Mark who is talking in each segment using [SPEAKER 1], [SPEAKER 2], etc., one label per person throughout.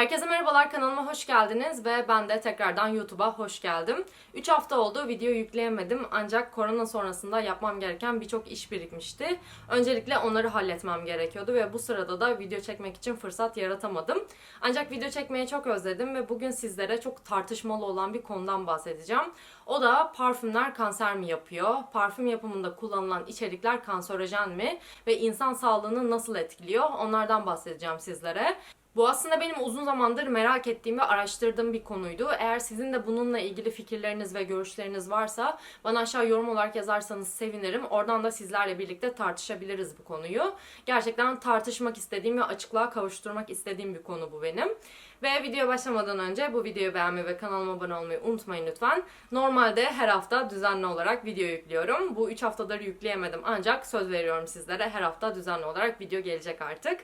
[SPEAKER 1] Herkese merhabalar kanalıma hoş geldiniz ve ben de tekrardan YouTube'a hoş geldim. 3 hafta oldu video yükleyemedim ancak korona sonrasında yapmam gereken birçok iş birikmişti. Öncelikle onları halletmem gerekiyordu ve bu sırada da video çekmek için fırsat yaratamadım. Ancak video çekmeyi çok özledim ve bugün sizlere çok tartışmalı olan bir konudan bahsedeceğim. O da parfümler kanser mi yapıyor? Parfüm yapımında kullanılan içerikler kanserojen mi? Ve insan sağlığını nasıl etkiliyor? Onlardan bahsedeceğim sizlere. Bu aslında benim uzun zamandır merak ettiğim ve araştırdığım bir konuydu. Eğer sizin de bununla ilgili fikirleriniz ve görüşleriniz varsa bana aşağı yorum olarak yazarsanız sevinirim. Oradan da sizlerle birlikte tartışabiliriz bu konuyu. Gerçekten tartışmak istediğim ve açıklığa kavuşturmak istediğim bir konu bu benim. Ve video başlamadan önce bu videoyu beğenmeyi ve kanalıma abone olmayı unutmayın lütfen. Normalde her hafta düzenli olarak video yüklüyorum. Bu 3 haftadır yükleyemedim ancak söz veriyorum sizlere her hafta düzenli olarak video gelecek artık.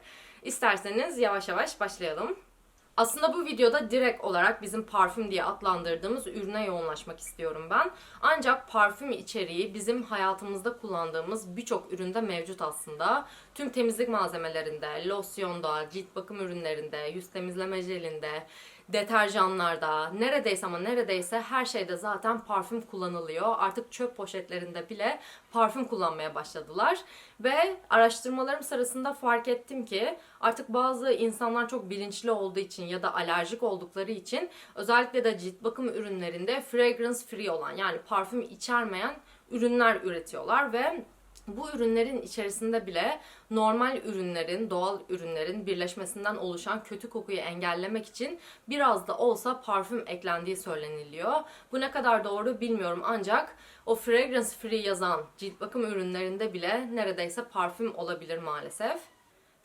[SPEAKER 1] İsterseniz yavaş yavaş başlayalım. Aslında bu videoda direkt olarak bizim parfüm diye adlandırdığımız ürüne yoğunlaşmak istiyorum ben. Ancak parfüm içeriği bizim hayatımızda kullandığımız birçok üründe mevcut aslında. Tüm temizlik malzemelerinde, losyonda, cilt bakım ürünlerinde, yüz temizleme jelinde, deterjanlarda, neredeyse ama neredeyse her şeyde zaten parfüm kullanılıyor. Artık çöp poşetlerinde bile parfüm kullanmaya başladılar. Ve araştırmalarım sırasında fark ettim ki artık bazı insanlar çok bilinçli olduğu için ya da alerjik oldukları için özellikle de cilt bakım ürünlerinde fragrance free olan yani parfüm içermeyen ürünler üretiyorlar ve bu ürünlerin içerisinde bile normal ürünlerin, doğal ürünlerin birleşmesinden oluşan kötü kokuyu engellemek için biraz da olsa parfüm eklendiği söyleniliyor. Bu ne kadar doğru bilmiyorum ancak o fragrance free yazan cilt bakım ürünlerinde bile neredeyse parfüm olabilir maalesef.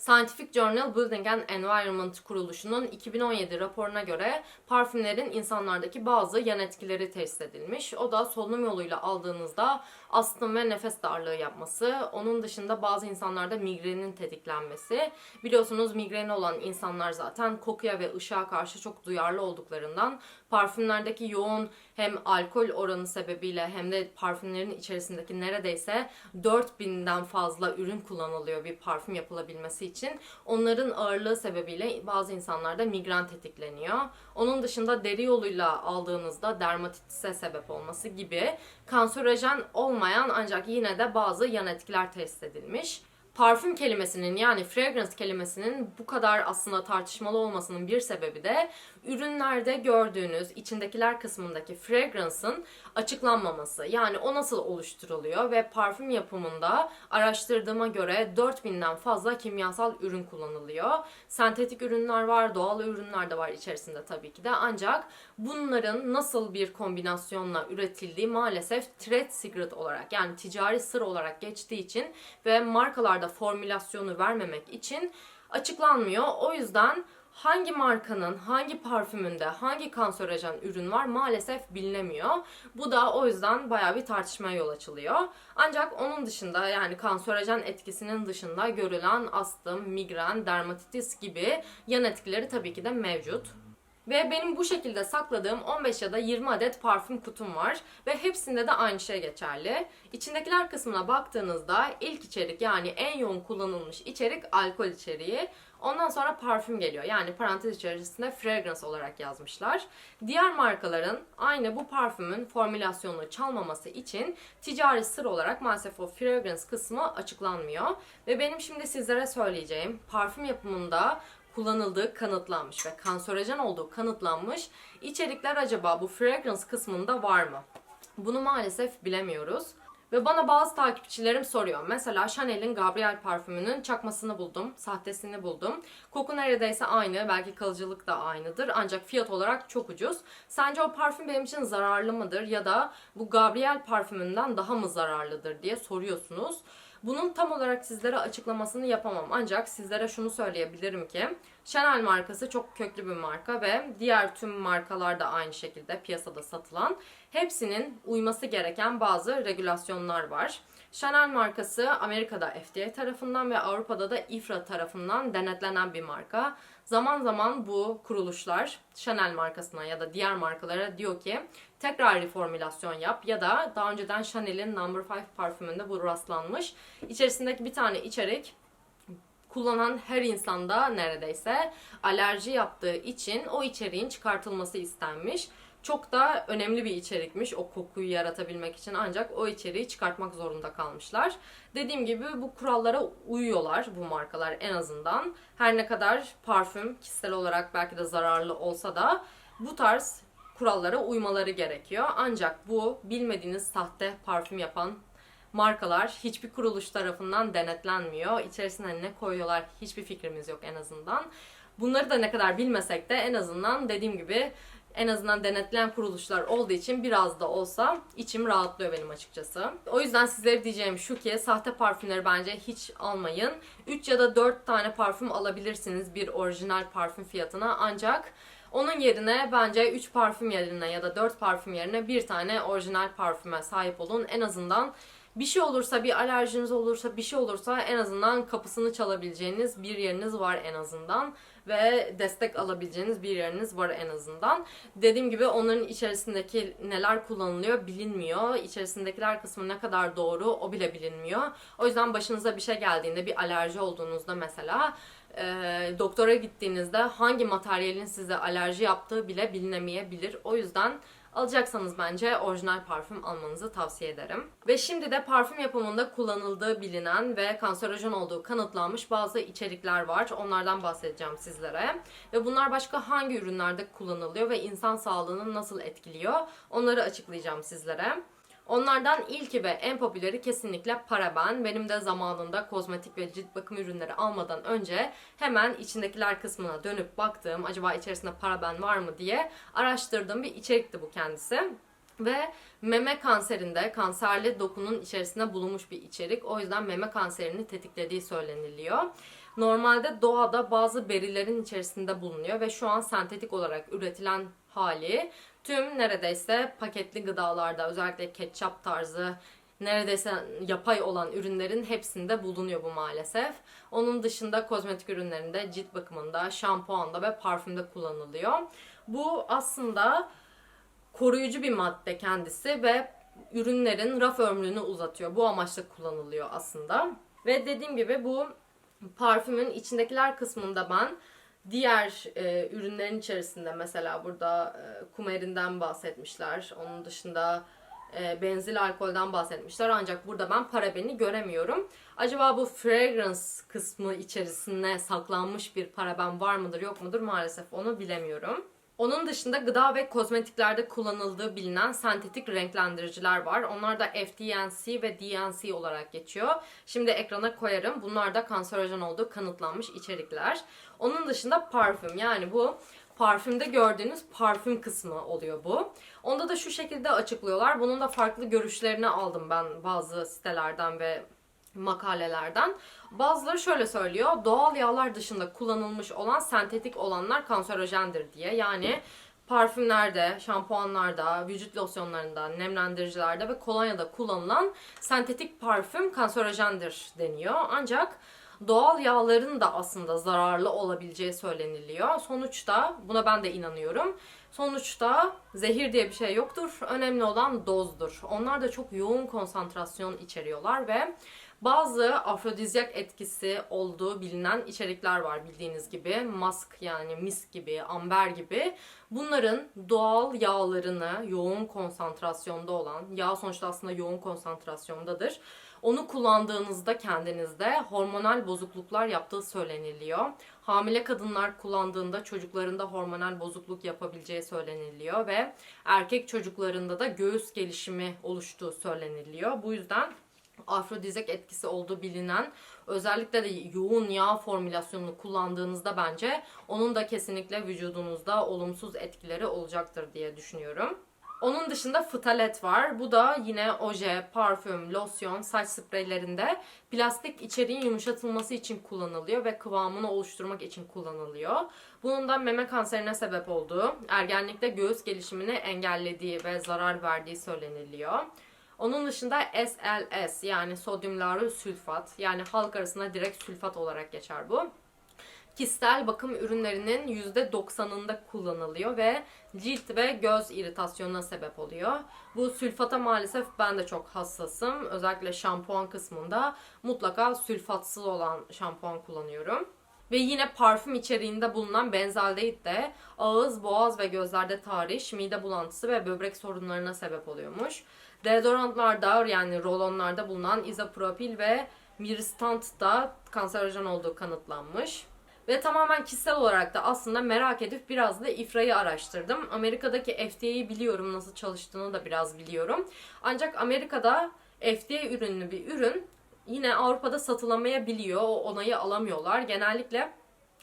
[SPEAKER 1] Scientific Journal Building and Environment kuruluşunun 2017 raporuna göre parfümlerin insanlardaki bazı yan etkileri test edilmiş. O da solunum yoluyla aldığınızda astım ve nefes darlığı yapması. Onun dışında bazı insanlarda migrenin tetiklenmesi. Biliyorsunuz migreni olan insanlar zaten kokuya ve ışığa karşı çok duyarlı olduklarından parfümlerdeki yoğun hem alkol oranı sebebiyle hem de parfümlerin içerisindeki neredeyse 4000'den fazla ürün kullanılıyor bir parfüm yapılabilmesi için. Onların ağırlığı sebebiyle bazı insanlarda migren tetikleniyor. Onun dışında deri yoluyla aldığınızda dermatitise sebep olması gibi kanserojen olmayan ancak yine de bazı yan etkiler test edilmiş parfüm kelimesinin yani fragrance kelimesinin bu kadar aslında tartışmalı olmasının bir sebebi de ürünlerde gördüğünüz içindekiler kısmındaki fragrance'ın açıklanmaması. Yani o nasıl oluşturuluyor ve parfüm yapımında araştırdığıma göre 4000'den fazla kimyasal ürün kullanılıyor. Sentetik ürünler var, doğal ürünler de var içerisinde tabii ki de. Ancak bunların nasıl bir kombinasyonla üretildiği maalesef trade secret olarak yani ticari sır olarak geçtiği için ve markalarda formülasyonu vermemek için açıklanmıyor. O yüzden hangi markanın hangi parfümünde hangi kanserojen ürün var maalesef bilinemiyor. Bu da o yüzden baya bir tartışmaya yol açılıyor. Ancak onun dışında yani kanserojen etkisinin dışında görülen astım, migren, dermatitis gibi yan etkileri tabii ki de mevcut. Ve benim bu şekilde sakladığım 15 ya da 20 adet parfüm kutum var ve hepsinde de aynı şey geçerli. İçindekiler kısmına baktığınızda ilk içerik yani en yoğun kullanılmış içerik alkol içeriği. Ondan sonra parfüm geliyor. Yani parantez içerisinde fragrance olarak yazmışlar. Diğer markaların aynı bu parfümün formülasyonunu çalmaması için ticari sır olarak maalesef o fragrance kısmı açıklanmıyor. Ve benim şimdi sizlere söyleyeceğim parfüm yapımında kullanıldığı kanıtlanmış ve kanserojen olduğu kanıtlanmış içerikler acaba bu fragrance kısmında var mı? Bunu maalesef bilemiyoruz. Ve bana bazı takipçilerim soruyor. Mesela Chanel'in Gabriel parfümünün çakmasını buldum, sahtesini buldum. Koku neredeyse aynı, belki kalıcılık da aynıdır ancak fiyat olarak çok ucuz. Sence o parfüm benim için zararlı mıdır ya da bu Gabriel parfümünden daha mı zararlıdır diye soruyorsunuz. Bunun tam olarak sizlere açıklamasını yapamam. Ancak sizlere şunu söyleyebilirim ki Chanel markası çok köklü bir marka ve diğer tüm markalar da aynı şekilde piyasada satılan hepsinin uyması gereken bazı regülasyonlar var. Chanel markası Amerika'da FDA tarafından ve Avrupa'da da IFRA tarafından denetlenen bir marka. Zaman zaman bu kuruluşlar Chanel markasına ya da diğer markalara diyor ki tekrar reformülasyon yap ya da daha önceden Chanel'in Number 5 parfümünde bu rastlanmış. İçerisindeki bir tane içerik kullanan her insanda neredeyse alerji yaptığı için o içeriğin çıkartılması istenmiş. Çok da önemli bir içerikmiş o kokuyu yaratabilmek için ancak o içeriği çıkartmak zorunda kalmışlar. Dediğim gibi bu kurallara uyuyorlar bu markalar en azından. Her ne kadar parfüm kişisel olarak belki de zararlı olsa da bu tarz kurallara uymaları gerekiyor. Ancak bu bilmediğiniz sahte parfüm yapan markalar hiçbir kuruluş tarafından denetlenmiyor. İçerisine ne koyuyorlar hiçbir fikrimiz yok en azından. Bunları da ne kadar bilmesek de en azından dediğim gibi en azından denetleyen kuruluşlar olduğu için biraz da olsa içim rahatlıyor benim açıkçası. O yüzden sizlere diyeceğim şu ki sahte parfümleri bence hiç almayın. 3 ya da 4 tane parfüm alabilirsiniz bir orijinal parfüm fiyatına ancak onun yerine bence 3 parfüm yerine ya da 4 parfüm yerine bir tane orijinal parfüme sahip olun. En azından bir şey olursa, bir alerjiniz olursa, bir şey olursa en azından kapısını çalabileceğiniz bir yeriniz var en azından ve destek alabileceğiniz bir yeriniz var en azından. Dediğim gibi onların içerisindeki neler kullanılıyor bilinmiyor. İçerisindekiler kısmı ne kadar doğru o bile bilinmiyor. O yüzden başınıza bir şey geldiğinde bir alerji olduğunuzda mesela e, doktora gittiğinizde hangi materyalin size alerji yaptığı bile bilinemeyebilir. O yüzden Alacaksanız bence orijinal parfüm almanızı tavsiye ederim. Ve şimdi de parfüm yapımında kullanıldığı bilinen ve kanserojen olduğu kanıtlanmış bazı içerikler var. Onlardan bahsedeceğim sizlere. Ve bunlar başka hangi ürünlerde kullanılıyor ve insan sağlığını nasıl etkiliyor? Onları açıklayacağım sizlere. Onlardan ilki ve en popüleri kesinlikle paraben. Benim de zamanında kozmetik ve cilt bakım ürünleri almadan önce hemen içindekiler kısmına dönüp baktığım acaba içerisinde paraben var mı diye araştırdığım bir içerikti bu kendisi. Ve meme kanserinde kanserli dokunun içerisinde bulunmuş bir içerik. O yüzden meme kanserini tetiklediği söyleniliyor. Normalde doğada bazı berilerin içerisinde bulunuyor ve şu an sentetik olarak üretilen hali tüm neredeyse paketli gıdalarda özellikle ketçap tarzı neredeyse yapay olan ürünlerin hepsinde bulunuyor bu maalesef. Onun dışında kozmetik ürünlerinde, cilt bakımında, şampuanda ve parfümde kullanılıyor. Bu aslında koruyucu bir madde kendisi ve ürünlerin raf ömrünü uzatıyor. Bu amaçla kullanılıyor aslında. Ve dediğim gibi bu parfümün içindekiler kısmında ben diğer e, ürünlerin içerisinde mesela burada e, kumerinden bahsetmişler. Onun dışında e, benzil alkolden bahsetmişler. Ancak burada ben parabeni göremiyorum. Acaba bu fragrance kısmı içerisinde saklanmış bir paraben var mıdır yok mudur maalesef onu bilemiyorum. Onun dışında gıda ve kozmetiklerde kullanıldığı bilinen sentetik renklendiriciler var. Onlar da FDNC ve DNC olarak geçiyor. Şimdi ekrana koyarım. Bunlar da kanserojen olduğu kanıtlanmış içerikler. Onun dışında parfüm yani bu parfümde gördüğünüz parfüm kısmı oluyor bu. Onda da şu şekilde açıklıyorlar. Bunun da farklı görüşlerini aldım ben bazı sitelerden ve makalelerden. Bazıları şöyle söylüyor. Doğal yağlar dışında kullanılmış olan sentetik olanlar kanserojendir diye. Yani parfümlerde, şampuanlarda, vücut losyonlarında, nemlendiricilerde ve kolonyada kullanılan sentetik parfüm kanserojendir deniyor. Ancak doğal yağların da aslında zararlı olabileceği söyleniliyor. Sonuçta buna ben de inanıyorum. Sonuçta zehir diye bir şey yoktur. Önemli olan dozdur. Onlar da çok yoğun konsantrasyon içeriyorlar ve bazı afrodizyak etkisi olduğu bilinen içerikler var bildiğiniz gibi. Mask yani misk gibi, amber gibi. Bunların doğal yağlarını yoğun konsantrasyonda olan, yağ sonuçta aslında yoğun konsantrasyondadır. Onu kullandığınızda kendinizde hormonal bozukluklar yaptığı söyleniliyor. Hamile kadınlar kullandığında çocuklarında hormonal bozukluk yapabileceği söyleniliyor ve erkek çocuklarında da göğüs gelişimi oluştuğu söyleniliyor. Bu yüzden afrodizyak etkisi olduğu bilinen özellikle de yoğun yağ formülasyonunu kullandığınızda bence onun da kesinlikle vücudunuzda olumsuz etkileri olacaktır diye düşünüyorum. Onun dışında fıtalet var. Bu da yine oje, parfüm, losyon, saç spreylerinde plastik içeriğin yumuşatılması için kullanılıyor ve kıvamını oluşturmak için kullanılıyor. Bunun da meme kanserine sebep olduğu, ergenlikte göğüs gelişimini engellediği ve zarar verdiği söyleniliyor. Onun dışında SLS yani sodyum lauril sülfat yani halk arasında direkt sülfat olarak geçer bu. Kistel bakım ürünlerinin %90'ında kullanılıyor ve cilt ve göz iritasyonuna sebep oluyor. Bu sülfata maalesef ben de çok hassasım. Özellikle şampuan kısmında mutlaka sülfatsız olan şampuan kullanıyorum. Ve yine parfüm içeriğinde bulunan benzaldehit de ağız, boğaz ve gözlerde tahriş, mide bulantısı ve böbrek sorunlarına sebep oluyormuş. Deodorantlarda yani rolonlarda bulunan izopropil ve miristant da kanserojen olduğu kanıtlanmış. Ve tamamen kişisel olarak da aslında merak edip biraz da İFRA'yı araştırdım. Amerika'daki FDA'yı biliyorum, nasıl çalıştığını da biraz biliyorum. Ancak Amerika'da FDA ürünlü bir ürün yine Avrupa'da satılamayabiliyor. O onayı alamıyorlar. Genellikle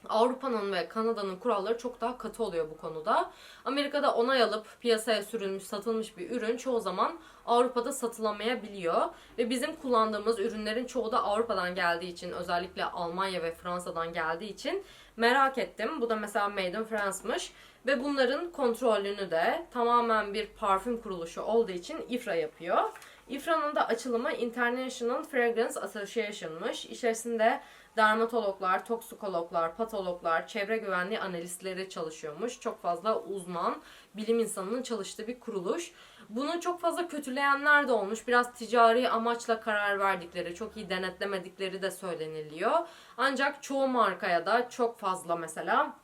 [SPEAKER 1] Avrupa'nın ve Kanada'nın kuralları çok daha katı oluyor bu konuda. Amerika'da onay alıp piyasaya sürülmüş, satılmış bir ürün çoğu zaman Avrupa'da satılamayabiliyor. Ve bizim kullandığımız ürünlerin çoğu da Avrupa'dan geldiği için, özellikle Almanya ve Fransa'dan geldiği için merak ettim. Bu da mesela Made in France'mış. Ve bunların kontrolünü de tamamen bir parfüm kuruluşu olduğu için IFRA yapıyor. IFRA'nın da açılımı International Fragrance Association'mış. İçerisinde dermatologlar, toksikologlar, patologlar, çevre güvenliği analistleri çalışıyormuş. Çok fazla uzman, bilim insanının çalıştığı bir kuruluş. Bunu çok fazla kötüleyenler de olmuş. Biraz ticari amaçla karar verdikleri, çok iyi denetlemedikleri de söyleniliyor. Ancak çoğu markaya da çok fazla mesela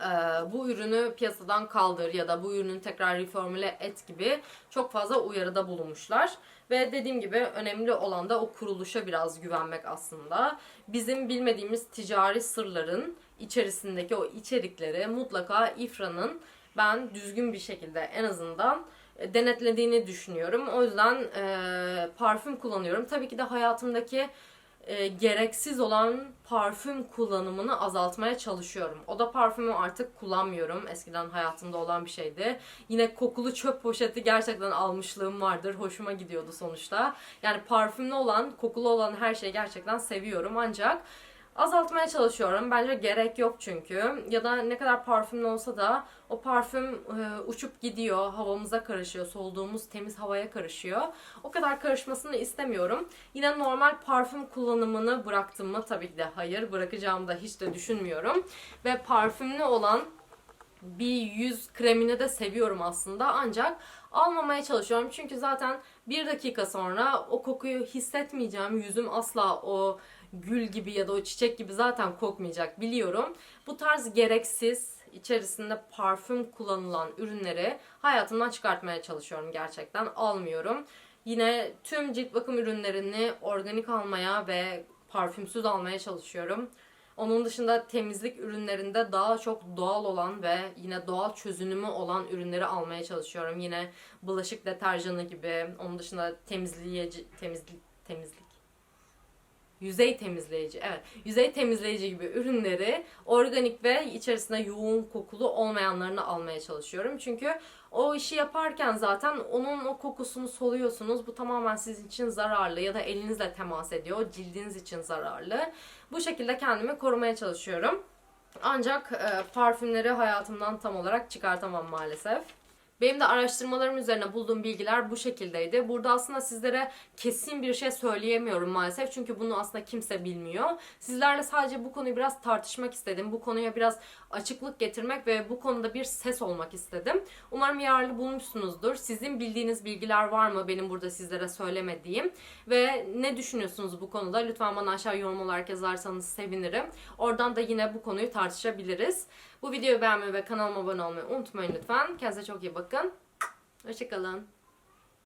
[SPEAKER 1] e, bu ürünü piyasadan kaldır ya da bu ürünü tekrar reformüle et gibi çok fazla uyarıda bulunmuşlar. Ve dediğim gibi önemli olan da o kuruluşa biraz güvenmek aslında. Bizim bilmediğimiz ticari sırların içerisindeki o içerikleri mutlaka İFRA'nın ben düzgün bir şekilde en azından e, denetlediğini düşünüyorum. O yüzden e, parfüm kullanıyorum. Tabii ki de hayatımdaki e, gereksiz olan parfüm kullanımını azaltmaya çalışıyorum. Oda parfümü artık kullanmıyorum. Eskiden hayatımda olan bir şeydi. Yine kokulu çöp poşeti gerçekten almışlığım vardır. Hoşuma gidiyordu sonuçta. Yani parfümlü olan, kokulu olan her şeyi gerçekten seviyorum. Ancak azaltmaya çalışıyorum. Bence gerek yok çünkü. Ya da ne kadar parfümlü olsa da o parfüm e, uçup gidiyor, havamıza karışıyor, soluduğumuz temiz havaya karışıyor. O kadar karışmasını istemiyorum. Yine normal parfüm kullanımını bıraktım mı? Tabii ki de hayır. Bırakacağımı da hiç de düşünmüyorum. Ve parfümlü olan bir yüz kremini de seviyorum aslında ancak almamaya çalışıyorum. Çünkü zaten bir dakika sonra o kokuyu hissetmeyeceğim. Yüzüm asla o gül gibi ya da o çiçek gibi zaten kokmayacak biliyorum. Bu tarz gereksiz içerisinde parfüm kullanılan ürünleri hayatımdan çıkartmaya çalışıyorum gerçekten. Almıyorum. Yine tüm cilt bakım ürünlerini organik almaya ve parfümsüz almaya çalışıyorum. Onun dışında temizlik ürünlerinde daha çok doğal olan ve yine doğal çözünümü olan ürünleri almaya çalışıyorum. Yine bulaşık deterjanı gibi, onun dışında temizleyici, temizlik, temizlik yüzey temizleyici, evet, yüzey temizleyici gibi ürünleri organik ve içerisinde yoğun kokulu olmayanlarını almaya çalışıyorum. Çünkü o işi yaparken zaten onun o kokusunu soluyorsunuz. Bu tamamen sizin için zararlı ya da elinizle temas ediyor. Cildiniz için zararlı. Bu şekilde kendimi korumaya çalışıyorum. Ancak e, parfümleri hayatımdan tam olarak çıkartamam maalesef. Benim de araştırmalarım üzerine bulduğum bilgiler bu şekildeydi. Burada aslında sizlere kesin bir şey söyleyemiyorum maalesef. Çünkü bunu aslında kimse bilmiyor. Sizlerle sadece bu konuyu biraz tartışmak istedim. Bu konuya biraz açıklık getirmek ve bu konuda bir ses olmak istedim. Umarım yararlı bulmuşsunuzdur. Sizin bildiğiniz bilgiler var mı benim burada sizlere söylemediğim? Ve ne düşünüyorsunuz bu konuda? Lütfen bana aşağı yorum olarak yazarsanız sevinirim. Oradan da yine bu konuyu tartışabiliriz. Bu videoyu beğenmeyi ve kanalıma abone olmayı unutmayın lütfen. Kendinize çok iyi bakın. Hoşçakalın.